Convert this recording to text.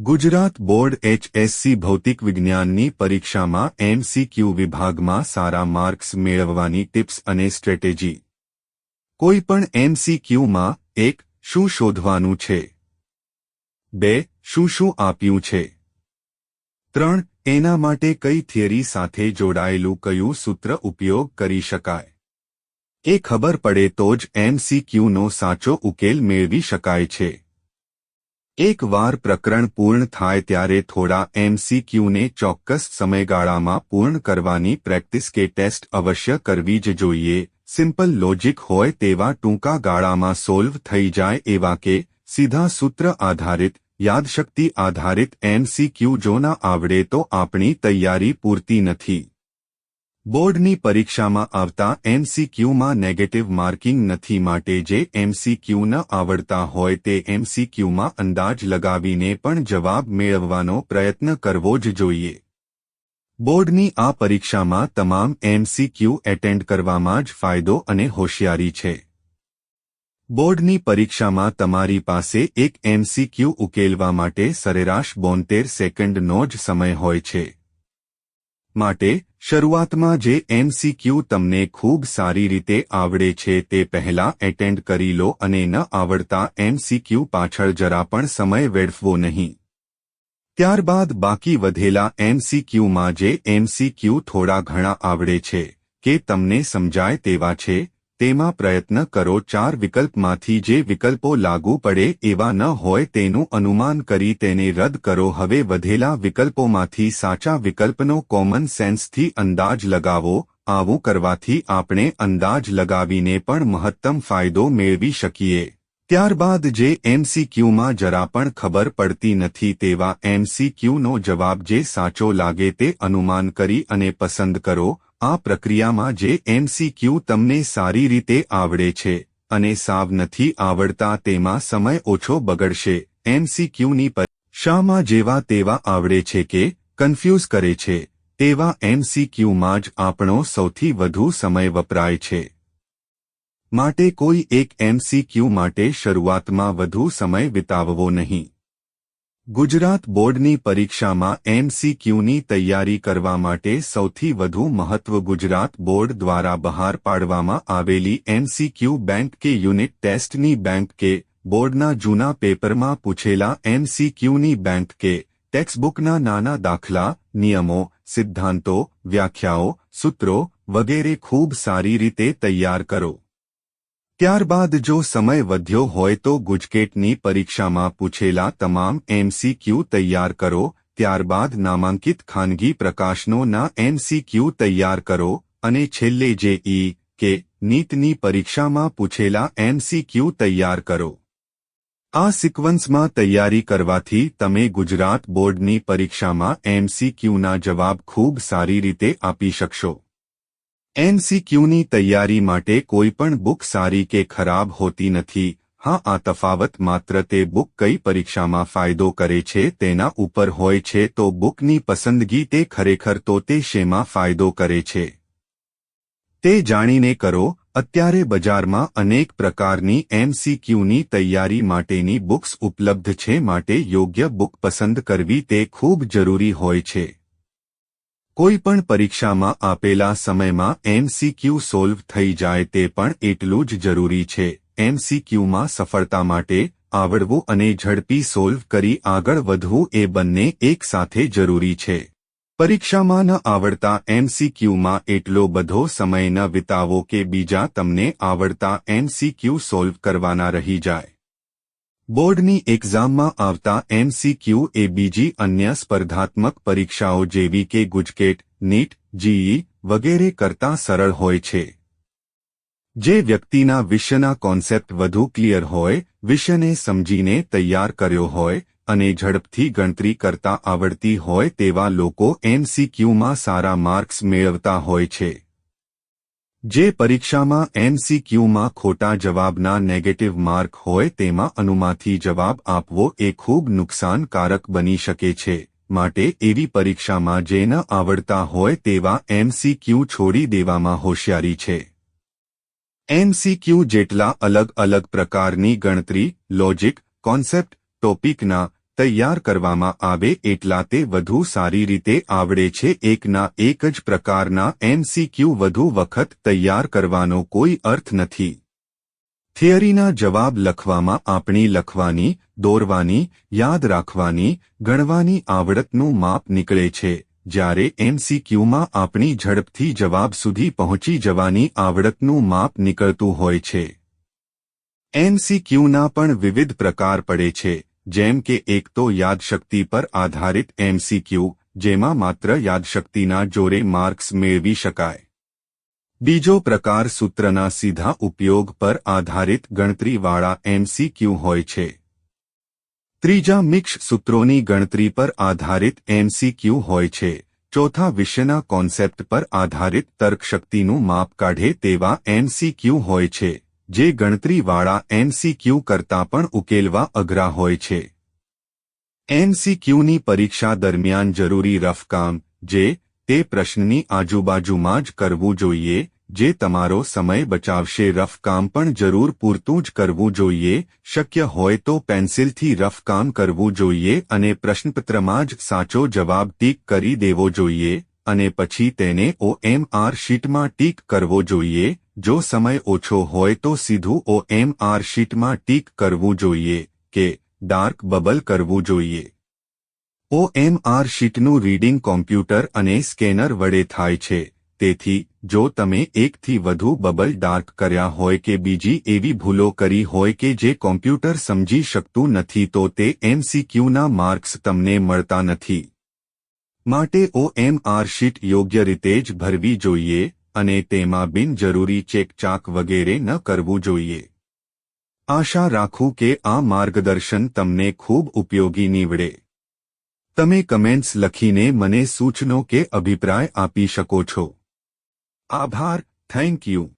Gujarat board HSC ભૌતિક વિજ્ઞાનની પરીક્ષામાં એમસીક્યુ વિભાગમાં સારા માર્ક્સ મેળવવાની ટિપ્સ અને સ્ટ્રેટેજી. કોઈ પણ એમસીક્યુમાં એક, શું શોધવાનું છે? બે, શું શું આપ્યું છે? ત્રણ, એના માટે કઈ થિયરી સાથે જોડાયેલું કયું સૂત્ર ઉપયોગ કરી શકાય? એ ખબર પડે તો જ એમસીક્યુનો સાચો ઉકેલ મેળવી શકાય છે. એકવાર પ્રકરણ પૂર્ણ થાય ત્યારે થોડા એમસીક્યુને ચોક્કસ સમયગાળામાં પૂર્ણ કરવાની પ્રેક્ટિસ કે ટેસ્ટ અવશ્ય કરવી જ જોઈએ. સિમ્પલ લોજિક હોય તેવા ટૂંકા ગાળામાં સોલ્વ થઈ જાય એવા કે સીધા સૂત્ર આધારિત, યાદશક્તિ આધારિત એમસીક્યુ જો ના આવડે તો આપણી તૈયારી પૂરતી નથી. બોર્ડની પરીક્ષામાં આવતા એમસીક્યુમાં નેગેટિવ માર્કિંગ નથી માટે જે એમસીક્યુ ન આવડતા હોય તે એમસીક્યુમાં અંદાજ લગાવીને પણ જવાબ મેળવવાનો પ્રયત્ન કરવો જ જોઈએ. બોર્ડની આ પરીક્ષામાં તમામ એમસીક્યુ એટેન્ડ કરવામાં જ ફાયદો અને હોશિયારી છે. બોર્ડની પરીક્ષામાં તમારી પાસે એક એમસીક્યુ ઉકેલવા માટે સરેરાશ બોતેર સેકન્ડનો જ સમય હોય છે. માટે શરૂઆતમાં જે એમસીક્યુ તમને ખૂબ સારી રીતે આવડે છે તે પહેલા એટેન્ડ કરી લો અને ન આવડતા એમસીક્યુ પાછળ જરા પણ સમય વેડફવો નહીં. ત્યારબાદ બાકી વધેલા એમસીક્યુમાં જે એમસીક્યુ થોડા ઘણા આવડે છે, કે તમને સમજાય તેવા છે તેમાં પ્રયત્ન કરો ચાર વિકલ્પમાંથી જે વિકલ્પો લાગુ પડે એવા ન હોય તેનું અનુમાન કરી તેને રદ કરો. હવે વધેલા વિકલ્પોમાંથી સાચા વિકલ્પનો કોમન સેન્સથી અંદાજ લગાવો. આવું કરવાથી આપણે અંદાજ લગાવીને પણ મહત્તમ ફાયદો મેળવી શકીએ. ત્યારબાદ જે એમસીક્યુમાં જરા પણ ખબર પડતી નથી તેવા એમસીક્યુનો જવાબ જે સાચો લાગે તે અનુમાન કરી અને પસંદ કરો. આ પ્રક્રિયામાં જે એમસીક્યુ તમને સારી રીતે આવડે છે અને સાવ નથી આવડતા તેમાં સમય ઓછો બગડશે. એમસીક્યુની શામાં જેવા તેવા આવડે છે કે કન્ફ્યુઝ કરે છે. તેવા એમસીક્યુમાં જ આપણો સૌથી વધુ સમય વપરાય છે. માટે કોઈ એક એમસીક્યુ માટે શરૂઆતમાં વધુ સમય વિતાવવો નહીં. ગુજરાત બોર્ડની પરીક્ષામાં એમસીક્યુની તૈયારી કરવા માટે સૌથી વધુ મહત્વ ગુજરાત બોર્ડ દ્વારા બહાર પાડવામાં આવેલી એમસીક્યુ બેંક કે યુનિટ ટેસ્ટની બેંક કે બોર્ડના જૂના પેપરમાં પૂછેલા એમસીક્યુની બેંક કે ટેક્સ્ટબુકના નાના દાખલા, નિયમો, સિદ્ધાંતો, વ્યાખ્યાઓ, સૂત્રો વગેરે ખૂબ સારી રીતે તૈયાર કરો. ત્યારબાદ જો સમય વધ્યો હોય તો ગુજકેટની પરીક્ષામાં પૂછેલા તમામ એમસીક્યુ તૈયાર કરો, ત્યારબાદ નામાંકિત ખાનગી પ્રકાશનો ના એમસીક્યુ તૈયાર કરો, અને છેલ્લે જે ઈ કે, નીટની પરીક્ષામાં પૂછેલા એમસીક્યુ તૈયાર કરો. આ સિક્વન્સમાં તૈયારી કરવાથી તમે ગુજરાત બોર્ડની પરીક્ષામાં એમસીક્યુના જવાબ ખૂબ સારી રીતે આપી શકશો. એમસીક્યુની તૈયારી માટે કોઈ પણ બુક સારી કે ખરાબ હોતી નથી. હા, આ તફાવત માત્ર તે બુક કઈ પરીક્ષામાં ફાયદો કરે છે તેના ઉપર હોય છે તો બુકની પસંદગી તે ખરેખર તો તે શેમાં ફાયદો કરે છે? તે જાણીને કરો, અત્યારે બજારમાં અનેક પ્રકારની એમસીક્યુની તૈયારી માટેની બુક્સ ઉપલબ્ધ છે માટે યોગ્ય બુક પસંદ કરવી તે ખૂબ જરૂરી હોય છે. કોઈ પણ પરીક્ષામાં આપેલા સમયમાં એમસીક્યુ સોલ્વ થઈ જાય તે પણ એટલું જ જરૂરી છે. એમસીક્યુમાં સફળતા માટે આવડવું અને ઝડપી સોલ્વ કરી આગળ વધવું એ બંને એક સાથે જરૂરી છે. પરીક્ષામાં ન આવડતા એમસીક્યુમાં એટલો બધો સમય ન વિતાવો કે બીજા તમને આવડતા એમસીક્યુ સોલ્વ કરવાના રહી જાય. બોર્ડની એક્ઝામમાં આવતા એમસીક્યુ એ બીજી અન્ય સ્પર્ધાત્મક પરીક્ષાઓ જેવી કે ગુજકેટ, નીટ, જીઈ વગેરે કરતાં સરળ હોય છે. જે વ્યક્તિના વિષયના કોન્સેપ્ટ વધુ ક્લિયર હોય, વિષયને સમજીને તૈયાર કર્યો હોય અને ઝડપથી ગણતરી કરતા આવડતી હોય તેવા લોકો એમસીક્યુમાં સારા માર્ક્સ મેળવતા હોય છે. જે પરીક્ષામાં એમસીક્યુમાં ખોટા જવાબના નેગેટિવ માર્ક હોય તેમાં અનુમાથી જવાબ આપવો એ ખૂબ નુકસાનકારક બની શકે છે, માટે એવી પરીક્ષામાં જે ન આવડતા હોય તેવા એમસીક્યુ છોડી દેવામાં હોશિયારી છે. એમસીક્યુ જેટલા અલગ અલગ પ્રકારની ગણતરી લોજિક કોન્સેપ્ટ ટોપિકના તૈયાર કરવામાં આવે એટલા તે વધુ સારી રીતે આવડે છે. એકના એક જ પ્રકારના એમસીક્યુ વધુ વખત તૈયાર કરવાનો કોઈ અર્થ નથી. થિયરીના જવાબ લખવામાં આપણી લખવાની, દોરવાની, યાદ રાખવાની, ગણવાની આવડતનું માપ નીકળે છે. જ્યારે એમસીક્યુમાં આપણી ઝડપથી જવાબ સુધી પહોંચી જવાની આવડતનું માપ નીકળતું હોય છે. એમસીક્યુના પણ વિવિધ પ્રકાર પડે છે. જેમ કે એક તો યાદશક્તિ પર આધારિત એમસીક્યુ જેમાં માત્ર યાદશક્તિના જોરે માર્ક્સ મેળવી શકાય. બીજો પ્રકાર સૂત્રના સીધા ઉપયોગ પર આધારિત ગણતરીવાળા એમસીક્યુ હોય છે. ત્રીજા મિક્સ સૂત્રોની ગણતરી પર આધારિત એમસીક્યુ હોય છે. ચોથા વિષયના કોન્સેપ્ટ પર આધારિત તર્કશક્તિનું માપ કાઢે તેવા એમસીક્યુ હોય છે. જે ગણતરીવાળા એમસીક્યુ કરતાં પણ ઉકેલવા અઘરા હોય છે. એમસીક્યુની પરીક્ષા દરમિયાન જરૂરી રફકામ, જે તે પ્રશ્નની આજુબાજુમાં જ કરવું જોઈએ, જે તમારો સમય બચાવશે. રફકામ પણ જરૂર પૂરતું જ કરવું જોઈએ, શક્ય હોય તો પેન્સિલથી રફકામ કરવું જોઈએ અને પ્રશ્નપત્રમાં જ સાચો જવાબ ટીક કરી દેવો જોઈએ, અને પછી તેને ઓએમઆર શીટમાં ટીક કરવો જોઈએ જો સમય ઓછો હોય તો સીધું ઓએમઆર શીટમાં ટીક કરવું જોઈએ કે ડાર્ક બબલ કરવું જોઈએ. ઓએમઆર શીટનું રીડિંગ કોમ્પ્યુટર અને સ્કેનર વડે થાય છે. તેથી, જો તમે એકથી વધુ બબલ ડાર્ક કર્યા હોય કે બીજી એવી ભૂલો કરી હોય કે જે કોમ્પ્યુટર સમજી શકતું નથી તો તે એમસીક્યુના માર્ક્સ તમને મળતા નથી. માટે ઓએમઆર શીટ યોગ્ય રીતે જ ભરવી જોઈએ. અને તેમાં બિનજરૂરી ચેકચાક વગેરે ન કરવું જોઈએ. આશા રાખું કે આ માર્ગદર્શન તમને ખૂબ ઉપયોગી નીવડે. તમે કમેન્ટ્સ લખીને મને સૂચનો કે અભિપ્રાય આપી શકો છો. આભાર, થેન્ક યુ.